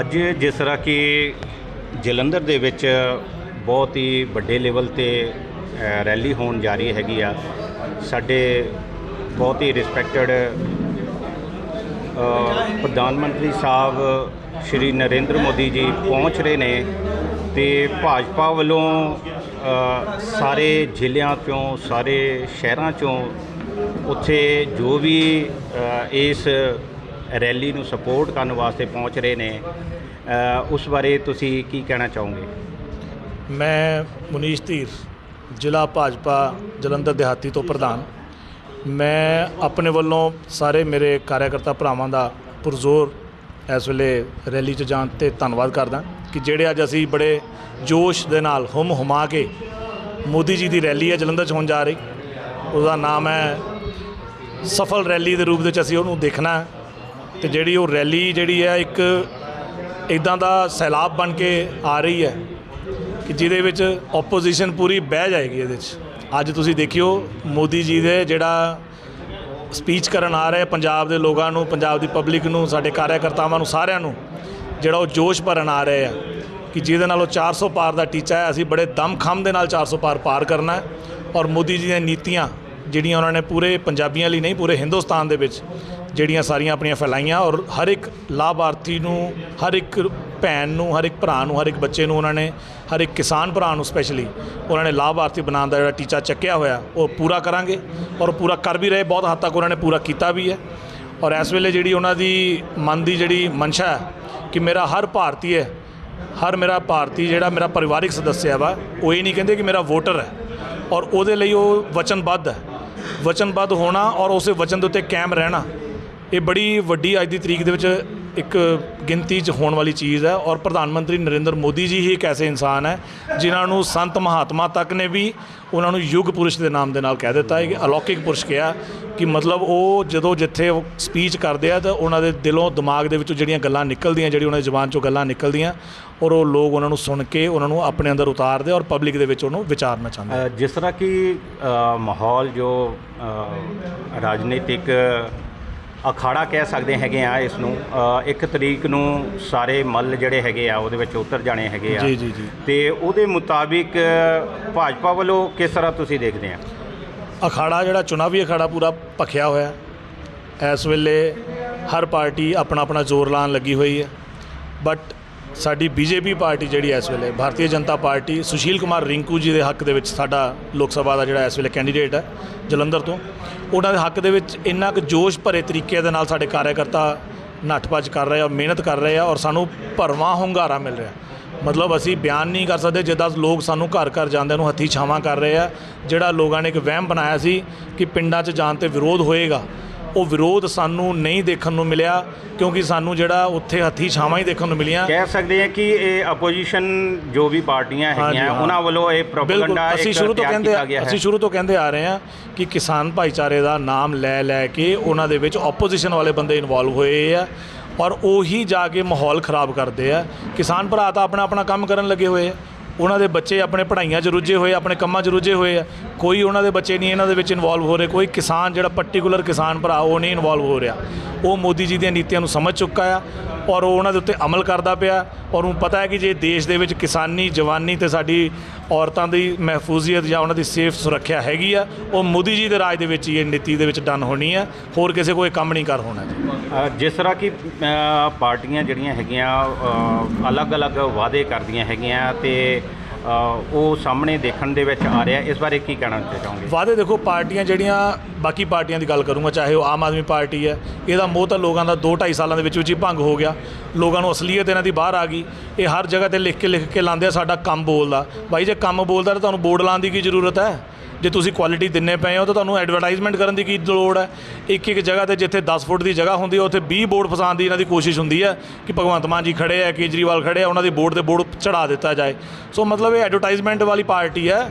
ਅੱਜ ਜਿਸ ਤਰ੍ਹਾਂ ਕਿ ਜਲੰਧਰ ਦੇ ਵਿੱਚ ਬਹੁਤ ਹੀ ਵੱਡੇ ਲੈਵਲ ਤੇ ਰੈਲੀ ਹੋਣ ਜਾ ਰਹੀ ਹੈਗੀ ਆ। ਸਾਡੇ ਬਹੁਤ ਹੀ ਰਿਸਪੈਕਟਡ ਪ੍ਰਧਾਨ ਮੰਤਰੀ ਸਾਹਿਬ ਸ਼੍ਰੀ ਨਰਿੰਦਰ ਮੋਦੀ ਜੀ ਪਹੁੰਚ ਰਹੇ ਨੇ ਤੇ ਭਾਜਪਾ ਵੱਲੋਂ ਸਾਰੇ ਜ਼ਿਲ੍ਹਿਆਂ ਚੋਂ, ਸਾਰੇ ਸ਼ਹਿਰਾਂ ਚੋਂ ਉੱਥੇ ਜੋ ਵੀ ਇਸ ਰੈਲੀ ਨੂੰ ਸਪੋਰਟ ਕਰਨ ਵਾਸਤੇ ਪਹੁੰਚ ਰਹੇ ਨੇ ਉਸ ਬਾਰੇ ਤੁਸੀਂ ਕੀ ਕਹਿਣਾ ਚਾਹੋਗੇ? ਮੈਂ ਮੁਨੀਸ਼ ਧੀਰ, ਜ਼ਿਲ੍ਹਾ ਭਾਜਪਾ ਜਲੰਧਰ ਦਿਹਾਤੀ ਤੋਂ ਪ੍ਰਧਾਨ। ਮੈਂ ਆਪਣੇ ਵੱਲੋਂ ਸਾਰੇ ਮੇਰੇ ਕਾਰਜਕਰਤਾ ਭਰਾਵਾਂ ਦਾ ਪੁਰਜ਼ੋਰ ਇਸ ਵੇਲੇ ਰੈਲੀ 'ਚ ਜਾਣ ਤੇ ਧੰਨਵਾਦ ਕਰਦਾ ਕਿ ਜਿਹੜੇ ਅੱਜ ਅਸੀਂ ਬੜੇ ਜੋਸ਼ ਦੇ ਨਾਲ ਹੁਮ ਹੁਮਾ ਕੇ ਮੋਦੀ ਜੀ ਦੀ ਰੈਲੀ ਹੈ ਜਲੰਧਰ 'ਚ ਹੋਣ ਜਾ ਰਹੀ। ਉਹਦਾ ਨਾਮ ਹੈ ਸਫਲ ਰੈਲੀ ਦੇ ਰੂਪ ਵਿੱਚ ਅਸੀਂ ਉਹਨੂੰ ਦੇਖਣਾ ਤੇ ਜਿਹੜੀ ਉਹ ਰੈਲੀ ਜਿਹੜੀ ਹੈ ਇੱਕ ਇਦਾਂ ਦਾ ਸੈਲਾਬ ਬਣ ਕੇ ਆ ਰਹੀ ਹੈ ਕਿ ਜਿਹਦੇ ਵਿੱਚ ਆਪੋਜੀਸ਼ਨ ਪੂਰੀ ਬਹਿ ਜਾਏਗੀ ਇਹਦੇ 'ਚ ਅੱਜ ਤੁਸੀਂ ਦੇਖਿਓ ਮੋਦੀ ਜੀ ਦੇ ਜਿਹੜਾ ਸਪੀਚ ਕਰਨ ਆ ਰਹੇ ਪੰਜਾਬ ਦੇ ਲੋਕਾਂ ਨੂੰ, ਪੰਜਾਬ ਦੀ ਪਬਲਿਕ ਨੂੰ, ਸਾਡੇ ਕਾਰਜਕਰਤਾਵਾਂ ਨੂੰ, ਸਾਰਿਆਂ ਨੂੰ, ਜਿਹੜਾ ਉਹ ਜੋਸ਼ ਭਰਨ ਆ ਰਹੇ ਆ ਕਿ ਜਿਹਦੇ ਨਾਲ ਉਹ 400 ਪਾਰ ਦਾ ਟੀਚਾ ਹੈ। ਅਸੀਂ ਬੜੇ ਦਮਖਮ ਦੇ ਨਾਲ 400 ਪਾਰ ਪਾਰ ਕਰਨਾ ਹੈ। ਔਰ ਮੋਦੀ ਜੀ ਦੀਆਂ ਨੀਤੀਆਂ ਜਿਹੜੀਆਂ ਉਹਨਾਂ ਨੇ ਪੂਰੇ ਪੰਜਾਬੀਆਂ ਲਈ ਨਹੀਂ, ਪੂਰੇ ਹਿੰਦੁਸਤਾਨ ਦੇ ਵਿੱਚ ਜਿਹੜੀਆਂ ਸਾਰੀਆਂ ਆਪਣੀਆਂ ਫੈਲਾਈਆਂ ਔਰ ਹਰ ਇੱਕ ਲਾਭਾਰਥੀ ਨੂੰ, ਹਰ ਇੱਕ ਭੈਣ ਨੂੰ, ਹਰ ਇੱਕ ਭਰਾ ਨੂੰ, ਹਰ ਇੱਕ ਬੱਚੇ ਨੂੰ ਉਹਨਾਂ ਨੇ, ਹਰ ਇੱਕ ਕਿਸਾਨ ਭਰਾ ਨੂੰ ਸਪੈਸ਼ਲੀ ਉਹਨਾਂ ਨੇ ਲਾਭਾਰਥੀ ਬਣਾਉਣ ਦਾ ਜਿਹੜਾ ਟੀਚਾ ਚੱਕਿਆ ਹੋਇਆ, ਉਹ ਪੂਰਾ ਕਰਾਂਗੇ ਔਰ ਪੂਰਾ ਕਰ ਵੀ ਰਹੇ, ਬਹੁਤ ਹੱਦ ਤੱਕ ਉਹਨਾਂ ਨੇ ਪੂਰਾ ਕੀਤਾ ਵੀ ਹੈ। ਔਰ ਇਸ ਵੇਲੇ ਜਿਹੜੀ ਉਹਨਾਂ ਦੀ ਮਨ ਦੀ ਜਿਹੜੀ ਮਨਸ਼ਾ ਹੈ ਕਿ ਮੇਰਾ ਹਰ ਭਾਰਤੀ ਹੈ, ਹਰ ਮੇਰਾ ਭਾਰਤੀ ਜਿਹੜਾ ਮੇਰਾ ਪਰਿਵਾਰਿਕ ਸਦੱਸਿਆ ਵਾ, ਉਹ ਇਹ ਨਹੀਂ ਕਹਿੰਦੇ ਕਿ ਮੇਰਾ ਵੋਟਰ ਹੈ ਔਰ ਉਹਦੇ ਲਈ ਉਹ ਵਚਨਬੱਧ ਹੈ। ਵਚਨਬੱਧ ਹੋਣਾ ਔਰ ਉਸੇ ਵਚਨ ਦੇ ਉੱਤੇ ਕਾਇਮ ਰਹਿਣਾ ਇਹ ਬੜੀ ਵੱਡੀ ਅੱਜ ਦੀ ਤਰੀਕ ਦੇ ਵਿੱਚ ਇੱਕ ਗਿਣਤੀ 'ਚ ਹੋਣ ਵਾਲੀ ਚੀਜ਼ ਹੈ ਔਰ ਪ੍ਰਧਾਨ ਮੰਤਰੀ ਨਰਿੰਦਰ ਮੋਦੀ ਜੀ ਹੀ ਇੱਕ ਐਸੇ ਇਨਸਾਨ ਹੈ ਜਿਨ੍ਹਾਂ ਨੂੰ ਸੰਤ ਮਹਾਤਮਾ ਤੱਕ ਨੇ ਵੀ ਉਹਨਾਂ ਨੂੰ ਯੁੱਗ ਪੁਰਸ਼ ਦੇ ਨਾਮ ਦੇ ਨਾਲ ਕਹਿ ਦਿੱਤਾ ਹੈ ਕਿ ਅਲੌਕਿਕ ਪੁਰਸ਼ ਕਿਹਾ ਕਿ ਮਤਲਬ ਉਹ ਜਦੋਂ ਜਿੱਥੇ ਉਹ ਸਪੀਚ ਕਰਦੇ ਆ ਤਾਂ ਉਹਨਾਂ ਦੇ ਦਿਲੋਂ ਦਿਮਾਗ ਦੇ ਵਿੱਚੋਂ ਜਿਹੜੀਆਂ ਗੱਲਾਂ ਨਿਕਲਦੀਆਂ, ਜਿਹੜੀ ਉਹਨਾਂ ਦੀ ਜ਼ੁਬਾਨ ਚੋਂ ਗੱਲਾਂ ਨਿਕਲਦੀਆਂ ਔਰ ਉਹ ਲੋਕ ਉਹਨਾਂ ਨੂੰ ਸੁਣ ਕੇ ਉਹਨਾਂ ਨੂੰ ਆਪਣੇ ਅੰਦਰ ਉਤਾਰਦੇ ਔਰ ਪਬਲਿਕ ਦੇ ਵਿੱਚ ਉਹਨੂੰ ਵਿਚਾਰਨਾ ਚਾਹੁੰਦੇ ਜਿਸ ਤਰ੍ਹਾਂ ਕਿ ਮਾਹੌਲ ਜੋ ਰਾਜਨੀਤਿਕ ਅਖਾੜਾ ਕਹਿ ਸਕਦੇ ਹੈਗੇ ਆ ਇਸ ਨੂੰ ਇੱਕ ਤਰੀਕ ਨੂੰ ਸਾਰੇ ਮੱਲ ਜਿਹੜੇ ਹੈਗੇ ਆ ਉਹਦੇ ਵਿੱਚ ਉਤਰ ਜਾਣੇ ਹੈਗੇ ਆ। ਜੀ ਜੀ ਜੀ। ਤੇ ਉਹਦੇ ਮੁਤਾਬਿਕ ਭਾਜਪਾ ਵੱਲੋਂ ਕਿਸ ਤਰ੍ਹਾਂ ਤੁਸੀਂ ਦੇਖਦੇ ਆ? ਅਖਾੜਾ ਜਿਹੜਾ ਚੁਣਾਵੀ ਅਖਾੜਾ ਪੂਰਾ ਭਖਿਆ ਹੋਇਆ। ਇਸ ਵੇਲੇ ਹਰ ਪਾਰਟੀ ਆਪਣਾ ਆਪਣਾ ਜ਼ੋਰ ਲਾਉਣ ਲੱਗੀ ਹੋਈ ਹੈ। ਬਟ ਸਾਡੀ ਬੀਜੇਪੀ ਪਾਰਟੀ ਜਿਹੜੀ ਇਸ ਵੇਲੇ, ਭਾਰਤੀ ਜਨਤਾ ਪਾਰਟੀ ਸੁਸ਼ੀਲ ਕੁਮਾਰ ਰਿੰਕੂ ਜੀ ਦੇ ਹੱਕ ਦੇ ਵਿੱਚ ਸਾਡਾ ਲੋਕ ਸਭਾ ਦਾ ਜਿਹੜਾ ਇਸ ਵੇਲੇ ਕੈਂਡੀਡੇਟ ਹੈ, ਜਲੰਧਰ ਤੋਂ। ਉਹਨਾਂ ਦੇ ਹੱਕ ਦੇ ਵਿੱਚ ਇੰਨਾ ਕੁ ਜੋਸ਼ ਭਰੇ ਤਰੀਕੇ ਦੇ ਨਾਲ ਸਾਡੇ ਕਾਰਜਕਰਤਾ ਨੱਠ-ਭੱਜ ਕਰ ਰਹੇ ਆ, ਮਿਹਨਤ ਕਰ ਰਹੇ ਆ ਔਰ ਸਾਨੂੰ ਭਰਵਾਂ ਹੁੰਗਾਰਾ ਮਿਲ ਰਿਹਾ। ਮਤਲਬ ਅਸੀਂ ਬਿਆਨ ਨਹੀਂ ਕਰ ਸਕਦੇ, ਜਿੱਦਾਂ ਲੋਕ ਸਾਨੂੰ ਘਰ ਘਰ ਜਾਂਦਿਆਂ ਨੂੰ ਹੱਥੀ ਛਾਵਾਂ ਕਰ ਰਹੇ ਆ, ਜਿਹੜਾ ਲੋਕਾਂ ਨੇ ਇੱਕ ਵਹਿਮ ਬਣਾਇਆ ਸੀ ਕਿ ਪਿੰਡਾਂ 'ਚ ਜਾਣ ਤੇ ਵਿਰੋਧ ਹੋਏਗਾ ਉਹ ਵਿਰੋਧ ਸਾਨੂੰ ਨਹੀਂ ਦੇਖਣ ਨੂੰ ਮਿਲਿਆ ਕਿਉਂਕਿ ਸਾਨੂੰ ਜਿਹੜਾ ਉੱਥੇ ਹੱਥੀ ਛਾਵਾਂ ਹੀ ਦੇਖਣ ਨੂੰ ਮਿਲੀਆਂ। ਕਹਿ ਸਕਦੇ ਆ ਕਿ ਇਹ ਅਪੋਜੀਸ਼ਨ ਜੋ ਵੀ ਪਾਰਟੀਆਂ ਹੈਗੀਆਂ ਹਾਂ। ਉਹਨਾਂ ਵੱਲੋਂ ਇਹ ਪ੍ਰੋਪਗੈਂਡਾ ਅਸੀਂ ਸ਼ੁਰੂ ਤੋਂ ਕਹਿੰਦੇ ਹੈ। ਅਸੀਂ ਸ਼ੁਰੂ ਤੋਂ ਕਹਿੰਦੇ ਆ ਰਹੇ ਹਾਂ ਕਿ ਕਿਸਾਨ ਭਾਈਚਾਰੇ ਦਾ ਨਾਮ ਲੈ ਲੈ ਕੇ ਉਹਨਾਂ ਦੇ ਵਿੱਚ ਆਪੋਜੀਸ਼ਨ ਵਾਲੇ ਬੰਦੇ ਇਨਵੋਲਵ ਹੋਏ ਆ ਔਰ ਉਹੀ ਜਾ ਕੇ ਮਾਹੌਲ ਖਰਾਬ ਕਰਦੇ ਆ। ਕਿਸਾਨ ਭਰਾ ਤਾਂ ਆਪਣਾ ਆਪਣਾ ਕੰਮ ਕਰਨ ਲੱਗੇ ਹੋਏ ਆ। ਉਹਨਾਂ ਦੇ ਬੱਚੇ ਆਪਣੇ ਪੜ੍ਹਾਈਆਂ 'ਚ ਰੁੱਝੇ ਹੋਏ ਆਪਣੇ ਕੰਮਾਂ 'ਚ ਰੁੱਝੇ ਹੋਏ ਆ। ਕੋਈ ਉਹਨਾਂ ਦੇ ਬੱਚੇ ਨਹੀਂ ਇਹਨਾਂ ਦੇ ਵਿੱਚ ਇਨਵੋਲਵ ਹੋ ਰਹੇ। ਕੋਈ ਕਿਸਾਨ ਜਿਹੜਾ ਪਾਰਟਿਕੂਲਰ ਕਿਸਾਨ ਭਰਾ, ਉਹ ਨਹੀਂ ਇਨਵੋਲਵ ਹੋ ਰਿਹਾ। ਉਹ ਮੋਦੀ ਜੀ ਦੀਆਂ ਨੀਤੀਆਂ ਨੂੰ ਸਮਝ ਚੁੱਕਾ ਆ ਔਰ ਉਹ ਉਹਨਾਂ ਦੇ ਉੱਤੇ ਅਮਲ ਕਰਦਾ ਪਿਆ। ਔਰ ਉਹਨੂੰ ਪਤਾ ਹੈ ਕਿ ਜੇ ਦੇਸ਼ ਦੇ ਵਿੱਚ ਕਿਸਾਨੀ, ਜਵਾਨੀ ਤੇ ਸਾਡੀ ਔਰਤਾਂ ਦੀ ਮਹਿਫੂਜ਼ੀਅਤ ਜਾਂ ਉਹਨਾਂ ਦੀ ਸੇਫ ਸੁਰੱਖਿਆ ਹੈਗੀ ਆ, ਉਹ ਮੋਦੀ ਜੀ ਦੇ ਰਾਜ ਦੇ ਵਿੱਚ ਹੀ ਇਹ ਨੀਤੀ ਦੇ ਵਿੱਚ ਡਨ ਹੋਣੀ ਆ, ਹੋਰ ਕਿਸੇ ਕੋਈ ਕੰਮ ਨਹੀਂ ਕਰ ਹੋਣਾ ਜੀ। ਜਿਸ ਤਰ੍ਹਾਂ ਕਿ ਪਾਰਟੀਆਂ ਜਿਹੜੀਆਂ ਹੈਗੀਆਂ ਅਲੱਗ-ਅਲੱਗ ਵਾਅਦੇ ਕਰਦੀਆਂ ਹੈਗੀਆਂ ਤੇ ਉਹ ਸਾਹਮਣੇ ਦੇਖਣ ਦੇ ਵਿੱਚ ਆ ਰਿਹਾ। ਇਸ ਬਾਰੇ ਕੀ ਕਹਿਣਾ ਚਾਹੋਗੇ? ਵਾਅਦੇ ਦੇਖੋ, ਪਾਰਟੀਆਂ ਜਿਹੜੀਆਂ, ਬਾਕੀ ਪਾਰਟੀਆਂ ਦੀ ਗੱਲ ਕਰੂੰਗਾ, ਚਾਹੇ ਉਹ ਆਮ ਆਦਮੀ ਪਾਰਟੀ ਹੈ, ਇਹਦਾ ਮੋਹ ਤਾਂ ਲੋਕਾਂ ਦਾ 2 2.5 ਸਾਲਾਂ ਦੇ ਵਿੱਚ ਵਿੱਚ ਹੀ ਭੰਗ ਹੋ ਗਿਆ। ਲੋਕਾਂ ਨੂੰ ਅਸਲੀਅਤ ਇਹਨਾਂ ਦੀ ਬਾਹਰ ਆ ਗਈ। ਇਹ ਹਰ ਜਗ੍ਹਾ ਤੇ ਲਿਖ ਕੇ ਲਿਖ ਕੇ ਲਾਉਂਦੇ ਆ ਸਾਡਾ ਕੰਮ ਬੋਲਦਾ। ਬਾਈ, ਜੇ ਕੰਮ ਬੋਲਦਾ ਤਾਂ ਤੁਹਾਨੂੰ ਬੋਰਡ ਲਾਉਣ ਦੀ ਕੀ ਜ਼ਰੂਰਤ ਹੈ? ਜੇ ਤੁਸੀਂ ਕੁਆਲਿਟੀ ਦਿੰਨੇ ਪਏ ਹੋ ਤਾਂ ਤੁਹਾਨੂੰ ਐਡਵਰਟਾਈਜ਼ਮੈਂਟ ਕਰਨ ਦੀ ਕੀ ਲੋੜ ਹੈ? ਇੱਕ ਇੱਕ ਜਗ੍ਹਾ ਤੇ ਜਿੱਥੇ 10 ਫੁੱਟ ਦੀ ਜਗ੍ਹਾ ਹੁੰਦੀ ਹੈ, ਉੱਥੇ 20 ਬੋਰਡ ਫਸਾਉਣ ਦੀ ਇਹਨਾਂ ਦੀ ਕੋਸ਼ਿਸ਼ ਹੁੰਦੀ ਹੈ ਕਿ ਭਗਵੰਤ ਮਾਨ ਜੀ ਖੜੇ ਆ, ਕੇਜਰੀਵਾਲ ਖੜੇ ਆ, ਉਹਨਾਂ ਦੇ ਬੋਰਡ ਤੇ ਬੋਰਡ ਚੜਾ ਦਿੱਤਾ ਜਾਏ। ਸੋ ਮਤਲਬ ਇਹ ਐਡਵਰਟਾਈਜ਼ਮੈਂਟ ਵਾਲੀ ਪਾਰਟੀ ਹੈ।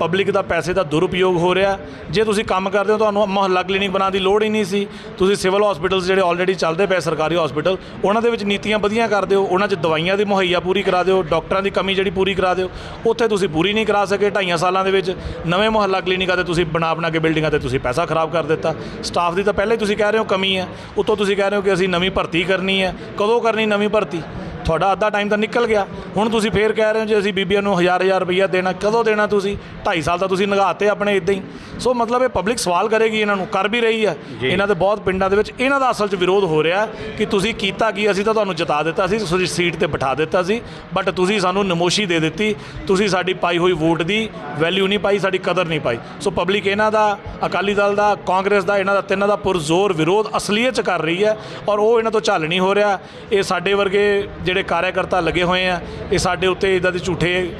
ਪਬਲਿਕ ਦਾ ਪੈਸੇ ਦਾ ਦੁਰਉਪਯੋਗ ਹੋ ਰਿਹਾ। ਜੇ ਤੁਸੀਂ ਕੰਮ ਕਰਦੇ ਹੋ, ਤੁਹਾਨੂੰ ਮੁਹੱਲਾ ਕਲੀਨਿਕ ਬਣਾਉਣ ਦੀ ਲੋੜ ਹੀ ਨਹੀਂ ਸੀ। ਤੁਸੀਂ ਸਿਵਲ ਹਸਪੀਟਲਸ ਜਿਹੜੇ ਆਲਰੇਡੀ ਚੱਲਦੇ ਪਏ ਸਰਕਾਰੀ ਹਸਪੀਟਲ ਉਹਨਾਂ ਦੇ ਵਿੱਚ ਨੀਤੀਆਂ ਵਧੀਆ ਕਰ ਦਿਓ ਉਹਨਾਂ 'ਚ ਦਵਾਈਆਂ ਦੀ ਮੁਹੱਈਆ ਪੂਰੀ ਕਰਾ ਦਿਓ, ਡਾਕਟਰਾਂ ਦੀ ਕਮੀ ਜਿਹੜੀ ਪੂਰੀ ਕਰਾ ਦਿਓ। ਉੱਥੇ ਤੁਸੀਂ ਪੂਰੀ ਨਹੀਂ ਕਰਾ ਸਕੇ ਢਾਈਆਂ ਸਾਲਾਂ ਦੇ ਵਿੱਚ। ਨਵੇਂ ਮੁਹੱਲਾ ਕਲੀਨਿਕਾਂ ਤੇ ਤੁਸੀਂ ਬਣਾ ਬਣਾ ਕੇ ਬਿਲਡਿੰਗਾਂ ਤੇ ਤੁਸੀਂ ਪੈਸਾ ਖਰਾਬ ਕਰ ਦਿੱਤਾ। ਸਟਾਫ ਦੀ ਤਾਂ ਪਹਿਲਾਂ ਹੀ ਤੁਸੀਂ ਕਹਿ ਰਹੇ ਹੋ ਕਮੀ ਹੈ ਉੱਤੋਂ ਤੁਸੀਂ ਕਹਿ ਰਹੇ ਹੋ ਕਿ ਅਸੀਂ ਨਵੀਂ ਭਰਤੀ ਕਰਨੀ ਹੈ ਕਦੋਂ ਕਰਨੀ ਨਵੀਂ ਭਰਤੀ? ਤੁਹਾਡਾ ਅੱਧਾ ਟਾਈਮ ਤਾਂ ਨਿਕਲ ਗਿਆ। ਹੁਣ ਤੁਸੀਂ ਫੇਰ ਕਹਿ ਰਹੇ ਹੋ ਜੀ ਅਸੀਂ ਬੀਬੀਆਂ ਨੂੰ ਹਜ਼ਾਰ ਹਜ਼ਾਰ ਰੁਪਈਆ ਦੇਣਾ ਕਦੋਂ ਦੇਣਾ ਤੁਸੀਂ? 2.5 ਸਾਲ ਤਾਂ ਤੁਸੀਂ ਨਗਾਤੇ ਆਪਣੇ ਇਦਾਂ ਹੀ। ਸੋ ਮਤਲਬ ਇਹ ਪਬਲਿਕ ਸਵਾਲ ਕਰੇਗੀ ਇਹਨਾਂ ਨੂੰ ਕਰ ਵੀ ਰਹੀ ਹੈ। ਇਹਨਾਂ ਦੇ ਬਹੁਤ ਪਿੰਡਾਂ ਦੇ ਵਿੱਚ ਇਹਨਾਂ ਦਾ ਅਸਲ 'ਚ ਵਿਰੋਧ ਹੋ ਰਿਹਾ ਕਿ ਤੁਸੀਂ ਕੀਤਾ ਕੀ ਅਸੀਂ ਤਾਂ ਤੁਹਾਨੂੰ ਜਿਤਾ ਦਿੱਤਾ ਸੀ ਤੁਸੀਂ ਸੀਟ ਤੇ ਬਿਠਾ ਦਿੱਤਾ ਸੀ ਬਟ ਤੁਸੀਂ ਸਾਨੂੰ ਨਮੋਸ਼ੀ ਦੇ ਦਿੱਤੀ ਤੁਸੀਂ ਸਾਡੀ ਪਾਈ ਹੋਈ ਵੋਟ ਦੀ ਵੈਲਿਊ ਨਹੀਂ ਪਾਈ ਸਾਡੀ ਕਦਰ ਨਹੀਂ ਪਾਈ। ਸੋ ਪਬਲਿਕ ਇਹਨਾਂ ਦਾ ਅਕਾਲੀ ਦਲ ਦਾ ਕਾਂਗਰਸ ਦਾ ਇਹਨਾਂ ਦਾ ਤਿੰਨਾਂ ਦਾ ਪੁਰਜ਼ੋਰ ਵਿਰੋਧ ਅਸਲੀਅਤ 'ਚ ਕਰ ਰਹੀ ਹੈ ਔਰ ਉਹ ਇਹਨਾਂ ਤੋਂ ਝੱਲ ਨਹੀਂ ਹੋ ਰਿਹਾ। ਇਹ ਸਾਡੇ ਵਰਗੇ ਜਿਹੜੇ ਕਾਰਿਆਕਰਤਾ ਲੱਗੇ ਹੋਏ ਆ, ਇਹ ਸਾਡੇ ਉੱਤੇ ਇਦਾਂ ਦੇ ਝੂਠੇ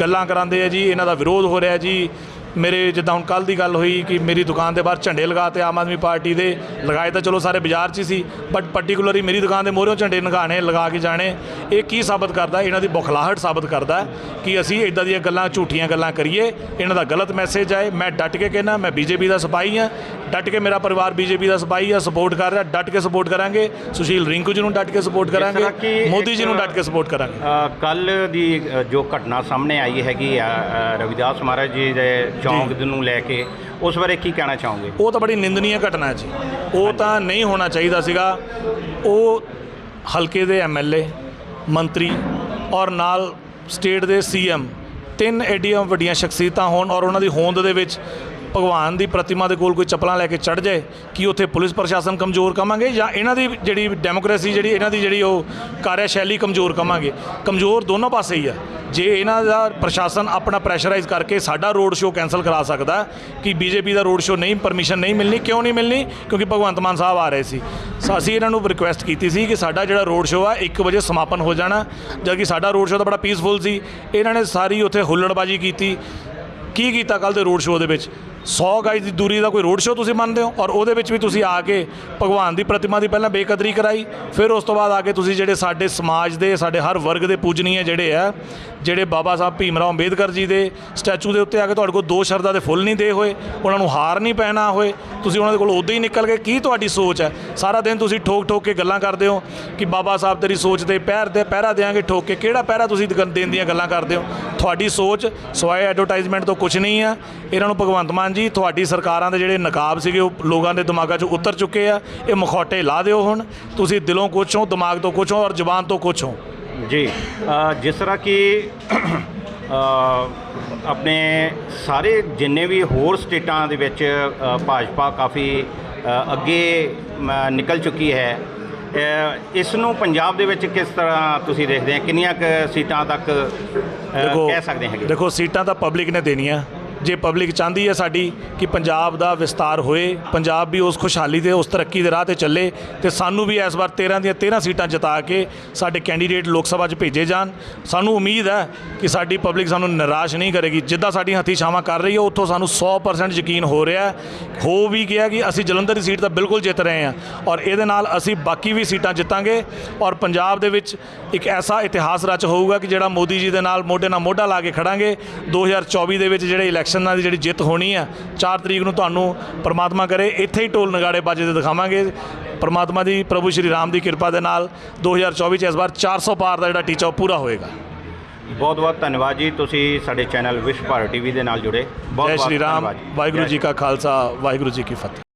ਗੱਲਾਂ ਕਰਾਉਂਦੇ ਆ ਜੀ, ਇਹਨਾਂ ਦਾ ਵਿਰੋਧ ਹੋ ਰਿਹਾ ਜੀ। ਮੇਰੇ ਜਿੱਦਾਂ ਹੁਣ ਕੱਲ ਦੀ ਗੱਲ ਹੋਈ ਕਿ ਮੇਰੀ ਦੁਕਾਨ ਦੇ ਬਾਹਰ ਝੰਡੇ ਲਗਾਤੇ ਆਮ ਆਦਮੀ ਪਾਰਟੀ ਦੇ ਲਗਾਏ ਤਾਂ ਚਲੋ ਸਾਰੇ ਬਾਜ਼ਾਰ 'ਚ ਹੀ ਸੀ ਬਟ ਪਾਰਟਿਕੂਲਰਲੀ ਮੇਰੀ ਦੁਕਾਨ ਦੇ ਮੋਹਰੇੋਂ ਝੰਡੇ ਲਗਾਣੇ ਲਗਾ ਕੇ ਜਾਣੇ, ਇਹ ਕੀ ਸਾਬਤ ਕਰਦਾ? ਇਹਨਾਂ ਦੀ ਬੁਖਲਾਹਟ ਸਾਬਤ ਕਰਦਾ ਕਿ ਅਸੀਂ ਇਦਾਂ ਦੀਆਂ ਗੱਲਾਂ, ਝੂਠੀਆਂ ਗੱਲਾਂ ਕਰੀਏ, ਇਹਨਾਂ ਦਾ ਗਲਤ ਮੈਸੇਜ ਆਏ, ਮੈਂ ਡਟ ਕੇ ਕਹਿਣਾ ਮੈਂ ਬੀਜੇਪੀ ਦਾ ਸਿਪਾਹੀ ਹਾਂ ਡਟ ਕੇ ਮੇਰਾ ਪਰਿਵਾਰ ਬੀਜੇਪੀ ਦਾ ਸਿਪਾਹੀ ਆ ਸਪੋਰਟ ਕਰ ਰਿਹਾ ਡਟ ਕੇ ਸਪੋਰਟ ਕਰਾਂਗੇ। ਸੁਸ਼ੀਲ ਰਿੰਕੂ ਜੀ ਨੂੰ ਡਟ ਕੇ ਸਪੋਰਟ ਕਰਾਂਗੇ ਮੋਦੀ ਜੀ ਨੂੰ ਡਟ ਕੇ ਸਪੋਰਟ ਕਰਾਂਗੇ। ਕੱਲ ਦੀ ਜੋ ਘਟਨਾ ਸਾਹਮਣੇ ਆਈ ਹੈਗੀ ਆ ਰਵਿਦਾਸ ਮਹਾਰਾਜ ਜੀ ਦੇ ਚੌਂਕ ਨੂੰ ਲੈ ਕੇ ਉਸ ਬਾਰੇ ਕੀ ਕਹਿਣਾ ਚਾਹੋਗੇ? ਉਹ ਤਾਂ ਬੜੀ ਨਿੰਦਨੀय ਘਟਨਾ ਹੈ ਜੀ। ਉਹ ਤਾਂ ਨਹੀਂ ਹੋਣਾ ਚਾਹੀਦਾ ਸੀਗਾ। ਉਹ ਹਲਕੇ ਦੇ ਐਮਐਲਏ ਮੰਤਰੀ ਔਰ ਨਾਲ ਸਟੇਟ ਦੇ ਸੀਐਮ ਤਿੰਨ ਐਡੀਆਂ ਵੱਡੀਆਂ ਸ਼ਖਸੀਅਤਾਂ ਹੋਣ ਔਰ ਉਹਨਾਂ ਦੀ ਹੋਂਦ ਦੇ ਵਿੱਚ ਭਗਵਾਨ ਦੀ ਪ੍ਰਤਿਮਾ ਦੇ ਕੋਲ ਕੋਈ ਚੱਪਲਾਂ ਲੈ ਕੇ ਚੜ ਜਾਏ, ਕਿ ਉੱਥੇ ਪੁਲਿਸ ਪ੍ਰਸ਼ਾਸਨ ਕਮਜ਼ੋਰ ਕਵਾਂਗੇ ਜਾਂ ਇਹਨਾਂ ਦੀ ਜਿਹੜੀ ਡੈਮੋਕ੍ਰੇਸੀ ਜਿਹੜੀ ਇਹਨਾਂ ਦੀ ਜਿਹੜੀ ਉਹ ਕਾਰਿਆਸ਼ੈਲੀ ਕਮਜ਼ੋਰ ਕਵਾਂਗੇ ਕਮਜ਼ੋਰ ਦੋਨੋਂ ਪਾਸੇ ਹੀ ਆ। ਜੇ ਇਹਨਾਂ ਦਾ ਪ੍ਰਸ਼ਾਸਨ ਆਪਣਾ ਪ੍ਰੈਸ਼ਰਾਈਜ਼ ਕਰਕੇ ਸਾਡਾ ਰੋਡ ਸ਼ੋਅ ਕੈਨਸਲ ਕਰਾ ਸਕਦਾ ਹੈ ਕਿ ਬੀਜੇਪੀ ਦਾ ਰੋਡ ਸ਼ੋਅ ਨਹੀਂ, ਪਰਮਿਸ਼ਨ ਨਹੀਂ ਮਿਲਣੀ, ਕਿਉਂ ਨਹੀਂ ਮਿਲਣੀ? ਕਿਉਂਕਿ ਭਗਵੰਤ ਮਾਨ ਸਾਹਿਬ ਆ ਰਹੇ ਸੀ। ਸੋ, ਅਸੀਂ ਇਹਨਾਂ ਨੂੰ ਰਿਕੁਐਸਟ ਕੀਤੀ ਸੀ ਕਿ ਸਾਡਾ ਜਿਹੜਾ ਰੋਡ ਸ਼ੋਅ ਆ 1 ਵਜੇ ਸਮਾਪਨ ਹੋ ਜਾਣਾ, ਜਦਕਿ ਸਾਡਾ ਰੋਡ ਸ਼ੋਅ ਤਾਂ ਬੜਾ ਪੀਸਫੁਲ ਸੀ। ਇਹਨਾਂ ਨੇ ਸਾਰੀ ਉੱਥੇ ਹੁੱਲੜਬਾਜੀ ਕੀਤੀ। ਕੀ ਕੀਤਾ ਕੱਲ ਦੇ ਰੋਡ ਸ਼ੋਅ ਦੇ ਵਿੱਚ? 100 ਗਜ ਦੀ ਦੂਰੀ ਦਾ ਕੋਈ ਰੋਡ ਸ਼ੋਅ ਤੁਸੀਂ ਮੰਨਦੇ ਹੋ? ਔਰ ਉਹਦੇ ਵਿੱਚ ਵੀ ਤੁਸੀਂ ਆ ਕੇ ਭਗਵਾਨ ਦੀ ਪ੍ਰਤਿਮਾ ਦੀ ਪਹਿਲਾਂ ਬੇਕਦਰੀ ਕਰਾਈ, ਫਿਰ ਉਸ ਤੋਂ ਬਾਅਦ ਆ ਕੇ ਤੁਸੀਂ ਜਿਹੜੇ ਸਾਡੇ ਸਮਾਜ ਦੇ, ਸਾਡੇ ਹਰ ਵਰਗ ਦੇ ਪੂਜਨੀਏ ਜਿਹੜੇ ਆ, ਜਿਹੜੇ ਬਾਬਾ ਸਾਹਿਬ ਭੀਮ ਰਾਓ ਅੰਬੇਦਕਰ ਜੀ ਦੇ ਸਟੈਚੂ ਦੇ ਉੱਤੇ ਆ ਕੇ ਤੁਹਾਡੇ ਕੋਲ ਦੋ ਸ਼ਰਦਾ ਦੇ ਫੁੱਲ ਨਹੀਂ ਦੇ ਹੋਏ, ਉਹਨਾਂ ਨੂੰ ਹਾਰ ਨਹੀਂ ਪਹਿਨਾ ਹੋਏ, ਤੁਸੀਂ ਉਹਨਾਂ ਦੇ ਕੋਲ ਉਦੋਂ ਹੀ ਨਿਕਲ ਗਏ। ਕੀ ਤੁਹਾਡੀ ਸੋਚ ਹੈ? ਸਾਰਾ ਦਿਨ ਤੁਸੀਂ ਠੋਕ ਠੋਕ ਕੇ ਗੱਲਾਂ ਕਰਦੇ ਹੋ ਕਿ ਬਾਬਾ ਸਾਹਿਬ ਤੇਰੀ ਸੋਚ ਤੇ ਪਹਿਰ ਦੇ ਪਹਿਰਾ ਦੇਾਂਗੇ ਠੋਕ ਕੇ। ਕਿਹੜਾ ਪਹਿਰਾ ਤੁਸੀਂ ਦੇਣ ਦੀਆਂ ਗੱਲਾਂ ਕਰਦੇ ਹੋ? ਤੁਹਾਡੀ ਸੋਚ ਸਵਾਏ ਐਡਵਰਟਾਈਜ਼ਮੈਂਟ ਤੋਂ ਕੁਝ ਨਹੀਂ ਆ ਇਹਨਾਂ ਨੂੰ ਭਗਵੰਤ ਮਾਨ ਜੀ ਤੁਹਾਡੀ ਸਰਕਾਰਾਂ ਦੇ ਜਿਹੜੇ ਨਕਾਬ ਸੀਗੇ ਉਹ ਲੋਕਾਂ ਦੇ ਦਿਮਾਗਾਂ 'ਚੋਂ ਉਤਰ ਚੁੱਕੇ ਆ। ਇਹ ਮਖੌਟੇ ਲਾ ਦਿਓ ਹੁਣ। ਤੁਸੀਂ ਦਿਲੋਂ ਕੁਛ ਹੋ ਦਿਮਾਗ ਤੋਂ ਕੁਛ ਹੋ ਔਰ ਜ਼ੁਬਾਨ ਤੋਂ ਕੁਛ ਹੋ? ਜੀ ਜਿਸ ਤਰ੍ਹਾਂ ਕਿ ਆਪਣੇ ਸਾਰੇ ਜਿੰਨੇ ਵੀ ਹੋਰ ਸਟੇਟਾਂ ਦੇ ਵਿੱਚ ਭਾਜਪਾ ਕਾਫੀ ਅੱਗੇ ਨਿਕਲ ਚੁੱਕੀ ਹੈ। ਇਸ ਨੂੰ ਪੰਜਾਬ ਦੇ ਵਿੱਚ ਕਿਸ ਤਰ੍ਹਾਂ ਤੁਸੀਂ ਦੇਖਦੇ ਹੋ ਕਿੰਨੀਆਂ ਕੁ ਸੀਟਾਂ ਤੱਕ ਕਹਿ ਸਕਦੇ ਹੈਗੇ? ਦੇਖੋ ਸੀਟਾਂ ਤਾਂ ਪਬਲਿਕ ਨੇ ਦੇਣੀਆਂ। ਜੇ ਪਬਲਿਕ ਚਾਹੁੰਦੀ ਹੈ ਸਾਡੀ ਕਿ ਪੰਜਾਬ ਦਾ ਵਿਸਤਾਰ ਹੋਏ, ਪੰਜਾਬ ਵੀ ਉਸ ਖੁਸ਼ਹਾਲੀ ਤੇ, ਉਸ ਤਰੱਕੀ ਦੇ ਰਾਹ ਤੇ ਚੱਲੇ ਤੇ ਸਾਨੂੰ ਵੀ ਇਸ ਵਾਰ 13 ਦੀਆਂ 13 ਸੀਟਾਂ ਜਿਤਾ ਕੇ ਸਾਡੇ ਕੈਂਡੀਡੇਟ ਲੋਕ ਸਭਾ 'ਚ ਭੇਜੇ ਜਾਣ। ਸਾਨੂੰ ਉਮੀਦ ਹੈ ਕਿ ਸਾਡੀ ਪਬਲਿਕ ਸਾਨੂੰ ਨਿਰਾਸ਼ ਨਹੀਂ ਕਰੇਗੀ। ਜਿੱਦਾਂ ਸਾਡੀ ਹੱਥੀ ਛਾਵਾਂ ਕਰ ਰਹੀ ਹੈ, ਉੱਥੋਂ ਸਾਨੂੰ 100% ਯਕੀਨ ਹੋ ਰਿਹਾ ਹੋ। ਵੀ ਗਿਆ ਕਿ ਅਸੀਂ ਜਲੰਧਰ ਦੀ ਸੀਟ ਤਾਂ ਬਿਲਕੁਲ ਜਿੱਤ ਰਹੇ ਹਾਂ ਔਰ ਇਹਦੇ ਨਾਲ ਅਸੀਂ ਬਾਕੀ ਵੀ ਸੀਟਾਂ ਜਿੱਤਾਂਗੇ ਔਰ ਪੰਜਾਬ ਦੇ ਵਿੱਚ ਇੱਕ ਐਸਾ ਇਤਿਹਾਸ ਰਚ ਹੋਊਗਾ ਕਿ ਜਿਹੜਾ ਮੋਦੀ ਜੀ ਦੇ ਨਾਲ ਮੋਢੇ ਨਾਲ ਮੋਢਾ ਲਾ ਕੇ ਖੜਾਂਗੇ। 2024 ਦੇ ਵਿੱਚ ਜਿਹੜੇ ਇਲੈਕਸ਼ਨ ਦੀ ਜਿਹੜੀ ਜਿੱਤ ਹੋਣੀ ਆ 4 ਤਰੀਕ ਨੂੰ ਤੁਹਾਨੂੰ ਪ੍ਰਮਾਤਮਾ ਕਰੇ ਇੱਥੇ ਹੀ ਢੋਲ ਨਗਾੜੇ ਬਾਜੇ ਦਿਖਾਵਾਂਗੇ। ਪ੍ਰਮਾਤਮਾ ਦੀ ਪ੍ਰਭੂ ਸ਼੍ਰੀ ਰਾਮ ਦੀ ਕਿਰਪਾ ਦੇ ਨਾਲ 2024 ਚ ਇਸ ਵਾਰ 400 ਪਾਰ ਦਾ ਜਿਹੜਾ ਟੀਚਾ ਪੂਰਾ ਹੋਏਗਾ। ਬਹੁਤ ਬਹੁਤ ਧੰਨਵਾਦ ਜੀ ਤੁਸੀਂ ਸਾਡੇ ਚੈਨਲ ਵਿਸ਼ ਭਾਰਤ ਟੀਵੀ ਦੇ ਨਾਲ ਜੁੜੇ। ਬਹੁਤ ਜੈ ਬਹੁਤ ਸ਼੍ਰੀ ਰਾਮ ਧੰਨਵਾਦ ਜੀ। ਵਾਹਿਗੁਰੂ ਜੈ ਜੀ ਕਾ ਖਾਲਸਾ ਵਾਹਿਗੁਰੂ ਜੀ ਕੀ ਫਤਿਹ।